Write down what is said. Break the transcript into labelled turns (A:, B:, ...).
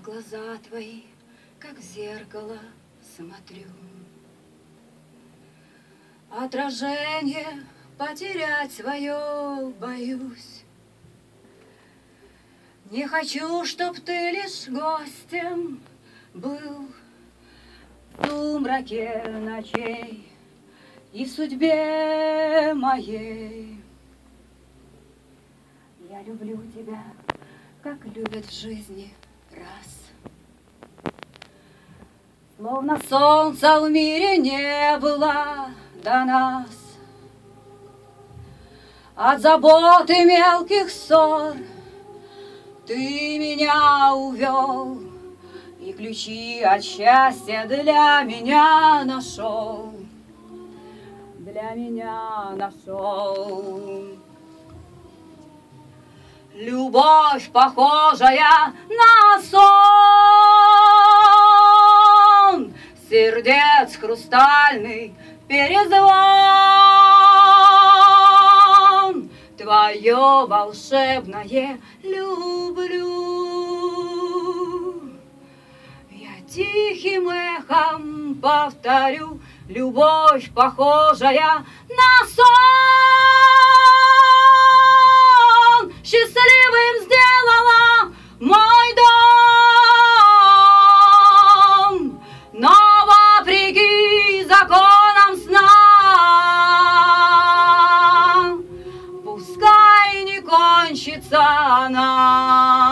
A: в глаза твои, как в зеркало смотрю. Отражение потерять свое боюсь. Не хочу, чтоб ты лишь гостем был в сумраке ночей и судьбе моей. Я люблю тебя, как любят в жизни раз. Словно солнца в мире не было до нас. От заботы мелких ссор ты меня увел И ключи от счастья для меня нашел Для меня нашел Любовь, похожая на сон. Сердец хрустальный перезвон. Твое волшебное люблю. Я тихим эхом повторю Любовь, похожая на сон кончится она.